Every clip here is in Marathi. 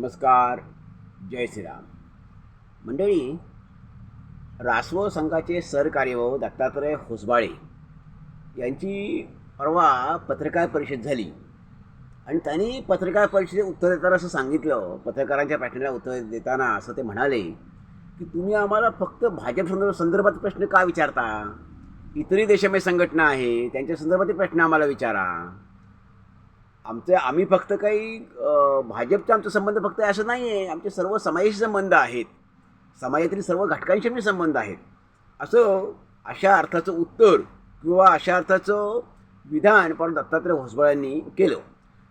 नमस्कार जय श्रीराम. मंडळी रासव संघाचे सरकार्यवाह दत्तात्रय होसबाळे यांची परवा पत्रकार परिषद झाली. आणि त्यांनी पत्रकार परिषदेत उत्तर देताना असं सांगितलं पत्रकारांच्या पॅटर्नला उत्तर देताना असं ते म्हणाले की तुम्ही आम्हाला फक्त भाजप संदर्भ संदर्भात प्रश्न का विचारता? इतरही देशामध्ये संघटना आहे त्यांच्या संदर्भातील प्रश्न आम्हाला विचारा. आमचे आम्ही फक्त काही भाजपचा आमचा संबंध फक्त असं नाही आहे आमचे सर्व समाजाशी संबंध आहेत. समाजातील सर्व घटकांशी आमचे संबंध आहेत. असं अशा अर्थाचं उत्तर किंवा अशा अर्थाचं विधान पण दत्तात्रय होसबळांनी केलं.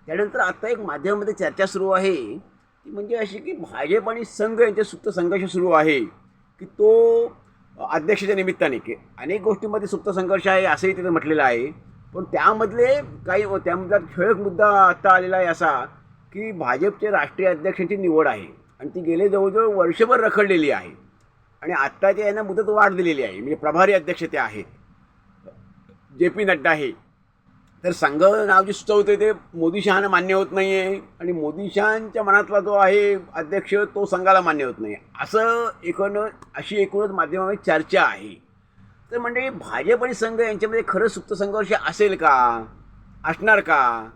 त्यानंतर आत्ता एक माध्यमामध्ये चर्चा सुरू आहे. ती म्हणजे अशी की भाजप आणि संघ यांचे सुप्त संघर्ष सुरू आहे की तो अध्यक्षाच्या निमित्ताने की अनेक गोष्टींमध्ये सुप्त संघर्ष आहे असंही तिथे म्हटलेलं आहे. पण त्यामधले काही त्यामधला ठळक मुद्दा आत्ता आलेला आहे असा की भाजपचे राष्ट्रीय अध्यक्षांची निवड आहे. आणि ती गेले जवळजवळ वर्षभर रखडलेली आहे. आणि आत्ताच्या यांना मुदत वाढ दिलेली आहे. म्हणजे प्रभारी अध्यक्ष ते आहेत. जे पी नड्डा आहे तर संघ नाव जे सुचवते ते मोदी शहानं मान्य होत नाही आहे आणि मोदी शहांच्या मनातला जो आहे अध्यक्ष तो संघाला मान्य होत नाही असं एकूण अशी एकूणच माध्यमामध्ये चर्चा आहे. तर म्हणजे भाजप आणि संघ यांच्यामध्ये खरं सुप्त संघर्ष असेल का? असणार का?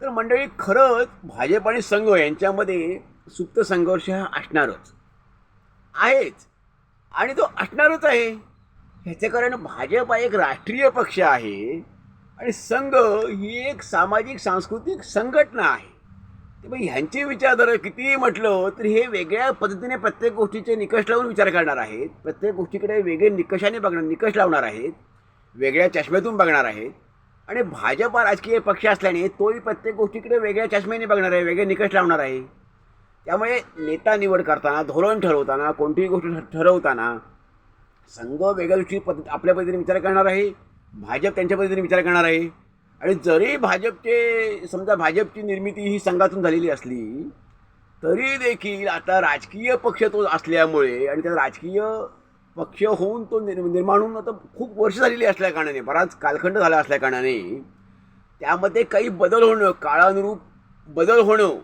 तर मंडळी खरंच भाजप आणि संघ यांच्यामध्ये सुप्त संघर्ष हा असणारच. आहेच. आणि तो असणारच आहे. ह्याचं कारण भाजप हा एक राष्ट्रीय पक्ष आहे आणि संघ ही एक सामाजिक सांस्कृतिक संघटना आहे. त्यामुळे ह्यांची विचारधारा कितीही म्हटलं तर हे वेगळ्या पद्धतीने प्रत्येक गोष्टीचे निकष लावून विचार करणार आहेत. प्रत्येक गोष्टीकडे वेगळे निकषाने बघणार निकष लावणार आहेत. वेगळ्या चष्म्यातून बघणार आहेत. आणि भाजप हा राजकीय पक्ष असल्याने तोही प्रत्येक गोष्टीकडे वेगळ्या चष्म्याने बघणार आहे वेगळे निकष लावणार आहे. त्यामुळे नेता निवड करताना धोरण ठरवताना कोणतीही गोष्ट ठ- ठरवताना संघ वेगळ्या गोष्टी पद्धत आपल्या पद्धतीने विचार करणार आहे. भाजप त्यांच्या पद्धतीने विचार करणार आहे. आणि जरी भाजपचे समजा भाजपची निर्मिती ही संघातून झालेली असली तरी देखील आता राजकीय पक्ष तो असल्यामुळे आणि त्या राजकीय पक्ष होऊन तो निर् निर्माण होऊन आता खूप वर्ष झालेली असल्या कारणाने बराच कालखंड झाला असल्या कारणाने त्यामध्ये काही बदल होणं काळानुरूप बदल होणं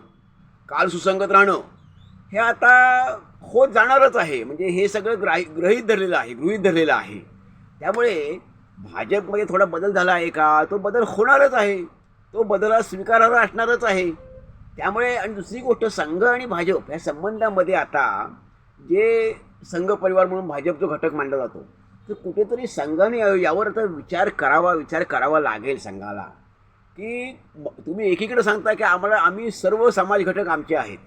काल सुसंगत राहणं हे आता होत जाणारच आहे. म्हणजे हे सगळं ग्राही ग्रहीत धरलेलं आहे गृहीत धरलेलं आहे. त्यामुळे भाजपमध्ये थोडा बदल झाला आहे का? तो बदल होणारच आहे. तो बदल हा स्वीकारार्ह असणारच आहे. त्यामुळे आणि दुसरी गोष्ट संघ आणि भाजप या संबंधामध्ये आता जे संघ परिवार म्हणून भाजप जो घटक मानला जातो तर कुठेतरी संघाने यावर आता विचार करावा विचार करावा लागेल संघाला. की तुम्ही एकीकडे सांगता की आम्हाला आम्ही सर्व समाज घटक आमचे आहेत.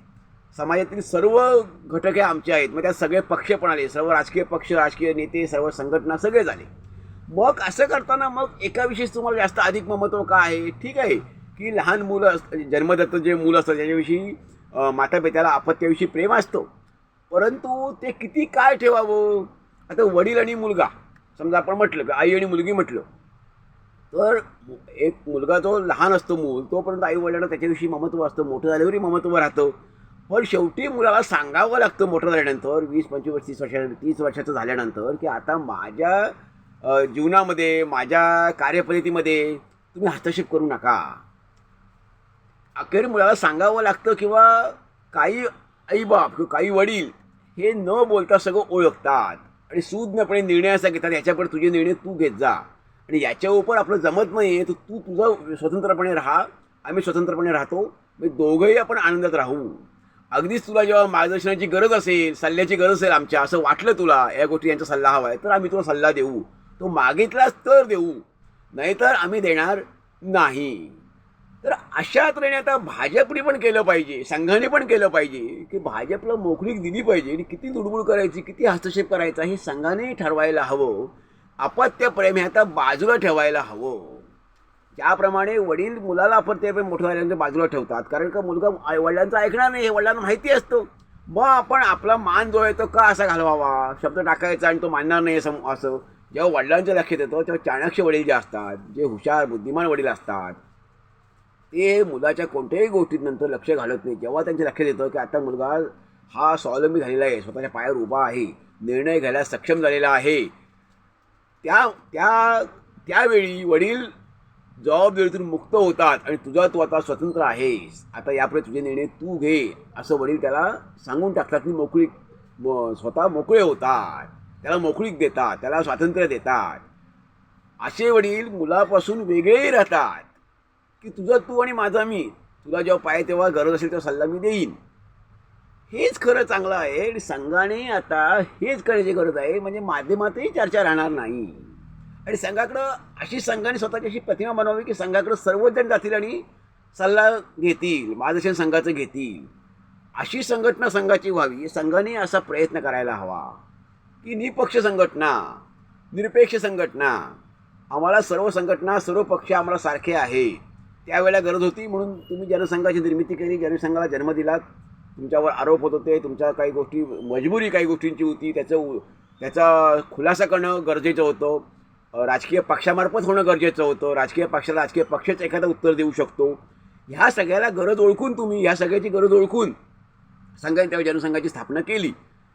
समाजातील सर्व घटक हे आमचे आहेत. मग त्यात सगळे पक्ष पण आले सर्व राजकीय पक्ष राजकीय नेते सर्व संघटना सगळे झाले. मग असं करताना मग एका विषयी तुम्हाला जास्त अधिक महत्त्व का आहे? ठीक आहे. की लहान मुलं असतात म्हणजे जन्मदत्त जे मुलं असतं त्याच्याविषयी मातापित्याला आपत्याविषयी प्रेम असतो परंतु ते किती काय ठेवावं? आता वडील आणि मुलगा समजा आपण म्हटलं की आई आणि मुलगी म्हटलं तर एक मुलगा जो लहान असतो मूल तोपर्यंत आई वडिलांना त्याच्याविषयी ममत्व असतं मोठं झाल्यावरही ममत्व राहतं. पण शेवटी मुलाला सांगावं लागतं मोठं झाल्यानंतर वीस पंचवीस तीस वर्षानंतर तीस वर्षाचं झाल्यानंतर की आता माझ्या जीवनामध्ये माझ्या कार्यपद्धतीमध्ये तुम्ही हस्तक्षेप करू नका. अखेर मुलाला सांगावं लागतं किंवा काही आईबाप किंवा काही वडील हे न बोलता सगळं ओळखतात आणि सूज्ञपणे निर्णय असा घेतात याच्याकडे तुझे निर्णय तू घेत जा. आणि याच्या उपर आपलं जमत नाही तर तू तुझं स्वतंत्रपणे राहा. आम्ही स्वतंत्रपणे राहतो. मी दोघंही आपण आनंदात राहू. अगदीच तुला जेव्हा मार्गदर्शनाची गरज असेल सल्ल्याची गरज असेल आमच्या असं वाटलं तुला या गोष्टी यांचा सल्ला हवा आहे तर आम्ही तुला सल्ला देऊ. तो मागितलाच तर देऊ नाहीतर आम्ही देणार नाही. तर अशा तऱ्हेने आता भाजपने पण केलं पाहिजे संघाने पण केलं पाहिजे की भाजपला मोकळीक दिली पाहिजे आणि किती दुडबुड करायची किती हस्तक्षेप करायचा हे संघाने ठरवायला हवं. अपत्यप्रेम हे आता बाजूला ठेवायला हवं. ज्याप्रमाणे वडील मुलाला अपत्यप्रेम मोठं झाल्यानंतर बाजूला ठेवतात कारण का मुलगा आई वडिलांचं ऐकणार नाही हे वडिलांना माहिती असतं. मग आपण आपला मान जो आहे तो का असा घालवावा? शब्द टाकायचा आणि तो मानणार नाही असं असं. जेव्हा वडिलांच्या लक्षात येतं तेव्हा चाणक्य वडील जे असतात जे हुशार बुद्धिमान वडील असतात ते मुलाच्या कोणत्याही गोष्टीत नंतर लक्ष घालत नाही. जेव्हा त्यांच्या लक्षात येतं की आता मुलगा हा स्वावलंबी झालेला आहे स्वतःच्या पायावर उभा आहे निर्णय घ्यायला सक्षम झालेला आहे त्या त्या त्यावेळी वडील जबाबदारीतून मुक्त होतात आणि तुझा तू आता स्वतंत्र आहेस. आता यापुढे तुझे निर्णय तू घे असं वडील त्याला सांगून टाकतात की मोकळी स्वतः मोकळे होतात. त्याला मोकळीक देतात त्याला स्वातंत्र्य देतात. असे वडील मुलापासून वेगळेही राहतात की तुझं तू आणि माझा मी तुला जेव्हा पाहिजे तेव्हा गरज असेल तेव्हा सल्ला मी देईन. हेच खरं चांगलं आहे आणि संघाने आता हेच करण्याची गरज आहे म्हणजे माध्यमातही चर्चा राहणार नाही. आणि संघाकडं अशी संघाने स्वतःची अशी प्रतिमा बनवावी की संघाकडं सर्वच जण जातील आणि सल्ला घेतील मार्गदर्शन संघाचं घेतील. अशी संघटना संघाची व्हावी संघाने असा प्रयत्न करायला हवा. की निपक्ष संघटना निरपेक्ष संघटना आम्हाला सर्व संघटना सर्व पक्ष आम्हाला सारखे आहे. त्यावेळेला गरज होती म्हणून तुम्ही जनसंघाची निर्मिती केली जनसंघाला जन्म दिलात तुमच्यावर आरोप होत होते तुमच्या काही गोष्टी मजबुरी काही गोष्टींची होती त्याचं त्याचा खुलासा करणं गरजेचं होतं. राजकीय पक्षामार्फत होणं गरजेचं होतं. राजकीय पक्षाला राजकीय पक्षच एखादं उत्तर देऊ शकतो. ह्या सगळ्याला गरज ओळखून तुम्ही ह्या सगळ्याची गरज ओळखून संघाने त्यावेळी जनसंघाची स्थापना केली.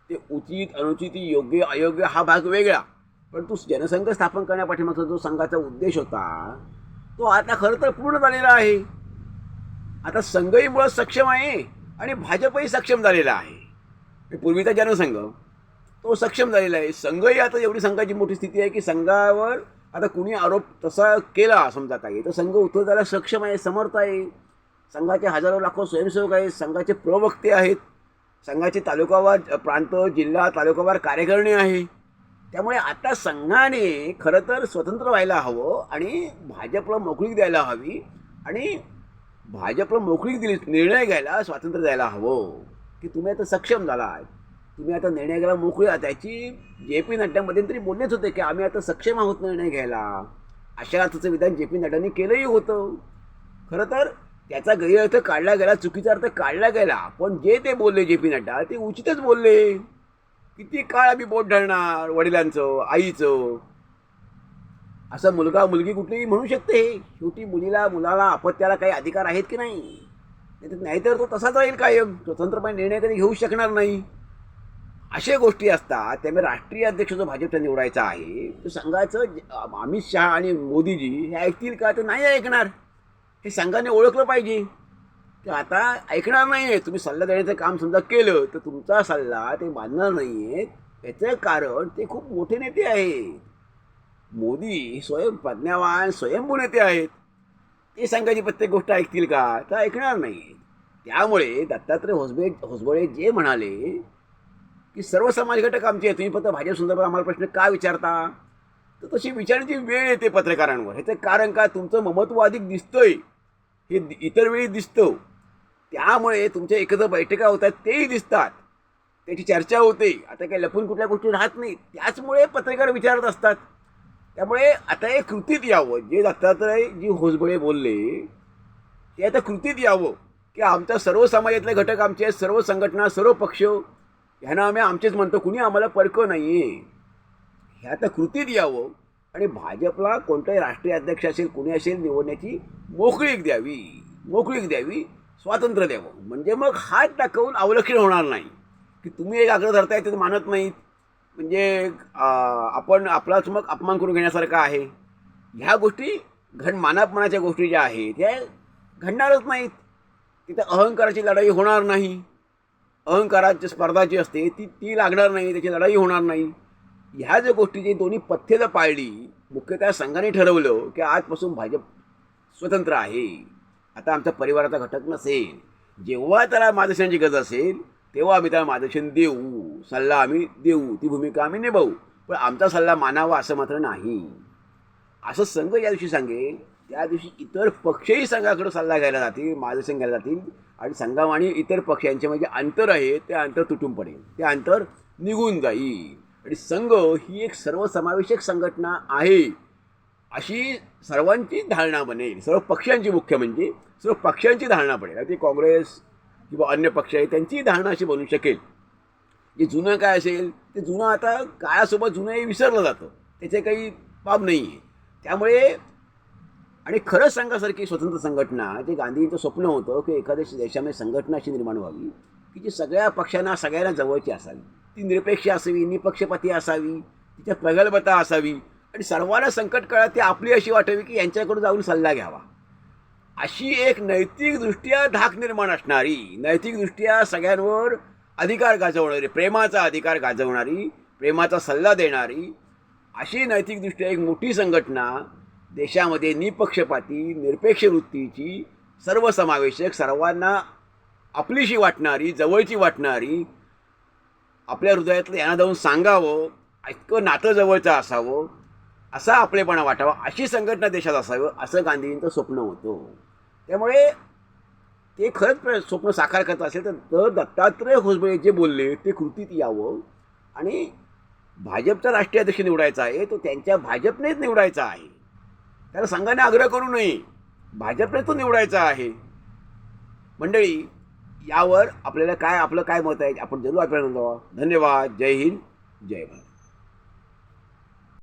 ते उचित अनुचित योग्य अयोग्य हा भाग वेगळा. परंतु जनसंघ स्थापन करण्यापाठीमागचा जो संघाचा उद्देश होता तो आता खरं तर पूर्ण झालेला आहे. आता संघही मुळात सक्षम आहे आणि भाजपही सक्षम झालेला आहे. पूर्वीचा जनसंघ तो सक्षम झालेला आहे. संघही आता एवढी संघाची मोठी स्थिती आहे की संघावर आता कुणी आरोप तसा केला समजा काही तर संघ उत्तर झाला सक्षम आहे समर्थ आहे. संघाचे हजारो लाखो स्वयंसेवक आहेत संघाचे प्रवक्ते आहेत. संघाचे तालुकावार प्रांत जिल्हा तालुकावार कार्यकारिणी आहे. त्यामुळे आता संघाने खरं तर स्वतंत्र व्हायला हवं आणि भाजपला मोकळीक द्यायला हवी आणि भाजपला मोकळीक दिली निर्णय घ्यायला स्वातंत्र्य द्यायला हवं. की तुम्ही आता सक्षम झाला तुम्ही आता निर्णय घ्यायला मोकळी आहात. त्याची जे पी नड्ड्यामध्ये तरी बोलणेच होते की आम्ही आता सक्षम आहोत निर्णय घ्यायला. अशा अर्थाचं विधान जे पी नड्डांनी केलंही होतं. खरं तर त्याचा गैरअर्थ काढला गेला चुकीचा अर्थ काढला गेला. पण जे ते बोलले जे पी नड्डा ते उचितच बोलले. किती काळ आम्ही बोट धरणार वडिलांचं आईचं? असं मुलगा मुलगी कुठलीही म्हणू शकते. शेवटी मुलीला मुलाला अपत्याला काही अधिकार आहेत की नाही? नाहीतर- नाहीतर तो तसाच राहील कायम. स्वतंत्रपणे निर्णय कधी घेऊ शकणार नाही. अशा गोष्टी असतात. त्यामुळे राष्ट्रीय अध्यक्ष जो भाजपचा निवडायचा आहे तो सांगायचं अमित शहा आणि मोदीजी हे ऐकतील का? तर नाही ऐकणार. हे संघाने ओळखलं पाहिजे. की आता ऐकणार नाही आहे तुम्ही सल्ला देण्याचं काम समजा केलं तर तुमचा सल्ला ते मानणार नाही आहेत याचं कारण ते खूप मोठे नेते आहेत. मोदी स्वयं प्रज्ञावान स्वयंभू नेते आहेत. ते संघाची प्रत्येक गोष्ट ऐकतील का? तर ऐकणार नाही त्यामुळे दत्तात्रय होसबे होसबळे जे म्हणाले की सर्व समाज घटक आमचे आहेत तुम्ही फक्त भाजप संदर्भात आम्हाला प्रश्न का विचारता? तर तशी विचारण्याची वेळ येते पत्रकारांवर. ह्याचं कारण का? तुमचं ममत्व अधिक दिसतंय. हे दि- इतर वेळी दिसतं. त्यामुळे तुमच्या एकत्र बैठका होतात तेही दिसतात. त्याची चर्चा होते. आता काही लपून कुठल्या गोष्टी राहत नाही. त्याचमुळे पत्रकार विचारत असतात. त्यामुळे आता हे कृतीत यावं. जे दत्तात्रय जी होसबळे बोलले ते आता कृतीत यावं. की आमचा सर्व समाजातले घटक आमचे आहेत सर्व संघटना सर्व पक्ष ह्यांना आम्ही आमचेच म्हणतो. कुणी आम्हाला परकं नाही आहे हे आता कृतीत यावं. आणि भाजपला कोणताही राष्ट्रीय अध्यक्ष असेल कुणी असेल निवडण्याची मोकळीक द्यावी. मोकळीक द्यावी. स्वातंत्र्य द्यावं. म्हणजे मग हात दाखवून अवलक्षण होणार नाही. की तुम्ही एक आग्रह धरताय ते मानत नाहीत. म्हणजे आपण आपलाच मग अपमान करून घेण्यासारखं आहे. ह्या गोष्टी घड मानापमानाच्या गोष्टी ज्या आहेत ह्या घडणारच नाहीत. तिथं अहंकाराची लढाई होणार नाही. अहंकाराची स्पर्धा जी असते ती ती लागणार नाही. त्याची लढाई होणार नाही. ह्या ज्या गोष्टीची दोन्ही पथ्य जर पाळली मुख्यतः संघाने ठरवलं की आजपासून भाजप स्वतंत्र आहे. आता आमचा परिवाराचा घटक नसेल. जेव्हा त्याला मार्गदर्शनाची गरज असेल तेव्हा आम्ही त्याला मार्गदर्शन देऊ. सल्ला आम्ही देऊ. ती भूमिका आम्ही निभावू. पण आमचा सल्ला मानावा असं मात्र नाही. असं संघ या दिवशी सांगेल त्या दिवशी इतर पक्षही संघाकडे सल्ला घ्यायला जातील मार्गदर्शन घ्यायला जातील आणि संघाम आणि इतर पक्षांचे म्हणजे अंतर आहे ते अंतर तुटून पडेल. ते अंतर निघून जाईल. आणि संघ ही एक सर्वसमावेशक संघटना आहे. अशी सर्वांची धारणा बनेल. सर्व पक्षांची मुख्य म्हणजे सर्व पक्षांची धारणा बनेल. ती काँग्रेस किंवा अन्य पक्ष आहे त्यांची धारणा अशी बनू शकेल. जे जुनं काय असेल ते जुनं आता काळासोबत जुनंही विसरलं जातं. त्याचे काही बाब नाही आहे त्यामुळे आणि खरंच सांगासारखी स्वतंत्र संघटना जे गांधींचं स्वप्न होतं की एखाद्या देशामध्ये संघटना अशी निर्माण व्हावी. की जी सगळ्या पक्षांना सगळ्यांना जवळची असावी. ती निरपेक्ष असावी निपक्षपाती असावी तिच्यात प्रगल्भता असावी. आणि सर्वांना संकट काळात ती आपली अशी वाटावी की यांच्याकडून जाऊन सल्ला घ्यावा. अशी एक नैतिकदृष्ट्या धाक निर्माण असणारी नैतिकदृष्ट्या सगळ्यांवर अधिकार गाजवणारी प्रेमाचा अधिकार गाजवणारी प्रेमाचा सल्ला देणारी अशी नैतिकदृष्ट्या एक मोठी संघटना देशामध्ये निपक्षपाती निरपेक्ष वृत्तीची सर्वसमावेशक सर्वांना आपलीशी वाटणारी जवळची वाटणारी आपल्या हृदयातलं यांना जाऊन सांगावं इतकं नातं जवळचं असावं असा आपलेपणा वाटावा अशी संघटना देशात असावं असं गांधीजींचं स्वप्न होतं. त्यामुळे ते खरंच स्वप्न साकार करत असेल तर तर दत्तात्रय होसबळे जे बोलले ते कृतीत यावं. आणि भाजपचा राष्ट्रीय अध्यक्ष निवडायचा आहे तो त्यांच्या भाजपनेच निवडायचा आहे. त्याला संघाने आग्रह करू नये. भाजपने तो निवडायचा आहे. मंडळी यावर आपल्याला काय आपलं काय मत आहे? आपण जरूर आपल्याला धन्यवाद. जय हिंद. जय भारत.